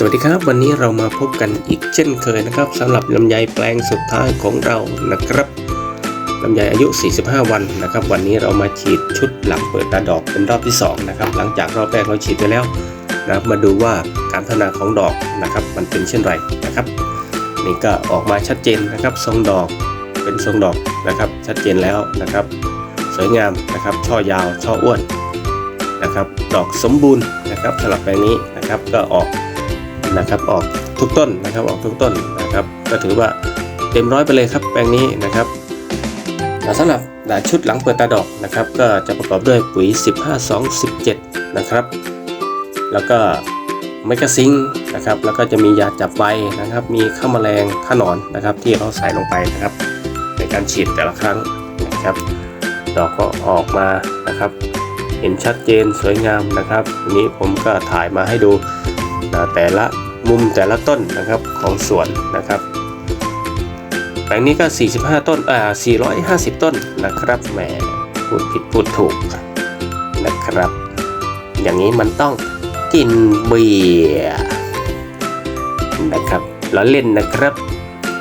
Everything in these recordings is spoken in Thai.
สวัสดีครับ วันนี้เรามาพบกันอีกเช่นเคยนะครับสำหรับลำไยแปลงสุดท้ายของเรานะครับลำไยอายุ 45 วันนะครับ วันนี้เรามาฉีดชุดหลังเปิดตาดอกเป็นรอบที่2นะครับหลังจากรอบแรกเราฉีดไปแล้วนะครับมาดูว่าการพัฒนาของดอกนะครับ มันเป็นเช่นไรนะครับ นี่ก็ออกมาชัดเจนนะครับ ทรงดอกเป็นทรงดอกนะครับ ชัดเจนแล้วนะครับ สวยงามนะครับ ช่อยาวช่ออ้วนนะครับ ดอกสมบูรณ์นะครับสำหรับแปลงนี้นะครับก็ออก นะครับออกทุกต้นนะครับออกทุกต้นนะครับ ก็ถือว่าเต็มร้อยไปเลยครับแปลงนี้นะครับสำหรับชุดหลังเปิดตาดอกนะครับ ก็จะประกอบด้วยปุ๋ย 15 2 17 นะครับ แล้วก็ไมกซิงนะครับ แล้วก็จะมียาจับใบนะครับ มีข้าวแมลงข้าหนอนนะครับ ที่เราใส่ลงไปนะครับ ในการฉีดแต่ละครั้งนะครับ ดอกก็ออกมานะครับ เห็นชัดเจนสวยงามนะครับนี้ผมก็ถ่ายมาให้ดูแต่ละ มุมแต่ละต้นนะครับของสวนนะครับแปลงนี้ก็ 45 ต้น อ่า 450 ต้นนะครับแหมพูดผิดพูดถูกนะครับ อย่างนี้มันต้องกินเบียร์นะครับล้อเล่นนะครับ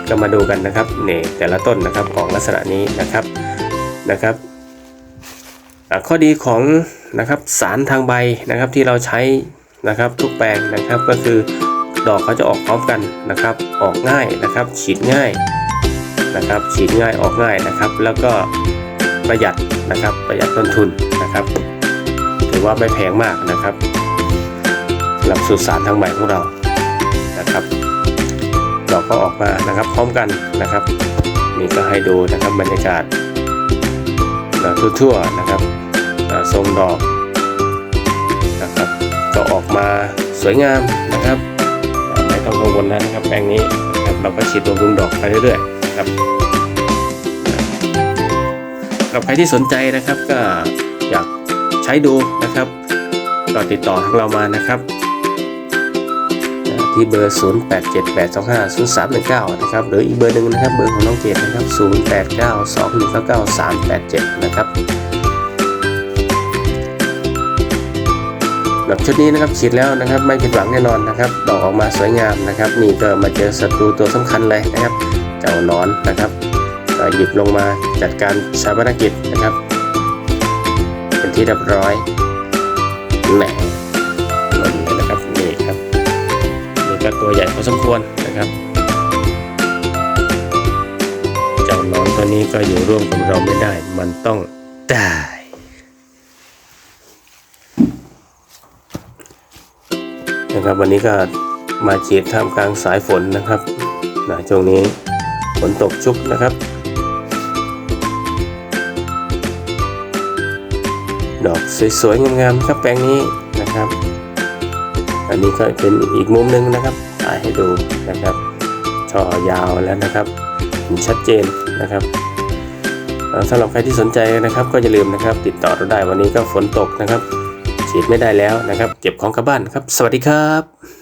ก็มาดูกันนะครับนี่แต่ละต้นนะครับของลักษณะนี้นะครับนะครับข้อดีของนะครับสารทางใบนะครับที่เราใช้นะครับทุกแปลงนะครับก็คือ ดอกเขาจะออกพร้อมกันนะครับ ออกง่ายนะครับ ฉีดง่ายนะครับ ฉีดง่ายออกง่ายนะครับ แล้วก็ประหยัดนะครับ ประหยัดต้นทุนนะครับ ถือว่าไม่แพงมากนะครับสำหรับสูตรสารทางใบของเรานะครับ ดอกก็ออกมานะครับ พร้อมกันนะครับ นี่ก็ให้ดูนะครับบรรยากาศเอ่อทั่วๆนะครับทรงดอกนะครับก็ออกมาสวยงามนะครับ ต้องกังวลแล้วนะครับแปลงนี้ครับเราก็ฉีดบำรุงดอกไปเรื่อยๆครับกับใครที่สนใจนะครับก็อยากใช้ดูนะครับก็ติดต่อทางเรามานะครับเอ่อที่เบอร์ 0878250319 นะครับ หรืออีกเบอร์หนึ่งนะครับ เบอร์ของน้องเกดนะครับ 0892199387 นะครับ แบบชุดนี้นะครับฉีดแล้วนะครับ ไม่ผิดหวังแน่นอนนะครับ ดอกออกมาสวยงามนะครับ นี่ก็มาเจอศัตรูตัวสำคัญเลยนะครับ เจ้าหนอนนะครับก็หยิบลงมาจัดการชาปนกิจนะครับ เป็นที่เรียบร้อยแหนหล่นเลยนะครับนี่ครับนี่ก็ตัวใหญ่พอสมควรนะครับเจ้าหนอนตัวนี้ก็อยู่ร่วมกับเราไม่ได้ มันต้องตาย นะครับ วันนี้ก็มาฉีดท่ามกลางสายฝนนะครับนะช่วงนี้ฝนตกชุกนะครับ ดอกสวยๆงามๆครับแปลงนี้นะครับ อันนี้ก็เป็นอีกมุมหนึ่งนะครับถ่ายให้ดูนะครับช่อยาวแล้วนะครับเห็นชัดเจนนะครับสำหรับใครที่สนใจนะครับ ก็อย่าลืมนะครับ ติดต่อเราได้วันนี้ก็ฝนตกนะครับ ฉีดไม่ได้แล้วนะครับ เก็บของกลับบ้านครับ สวัสดีครับ